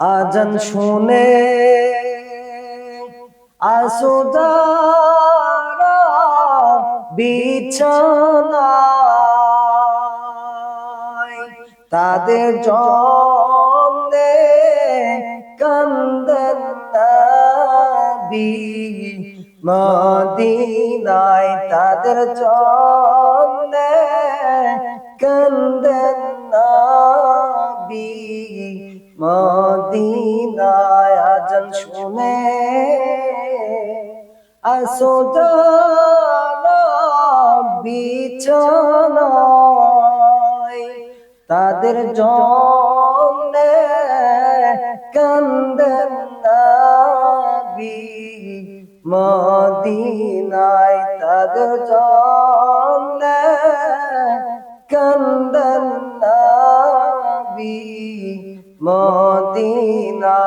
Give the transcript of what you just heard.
আজান শুনে আসুদারা বিছানায় তাদের জন্যে কান্দন নবী। মদিনায় তাদের জন্যে কান্দন নবী। মদিনায় আজান শুনে আসোদারা বিছানায়। তাদের জন্যে কান্দন মদিনায় তাদের জন্যে কান্দন নবী। মদিনা।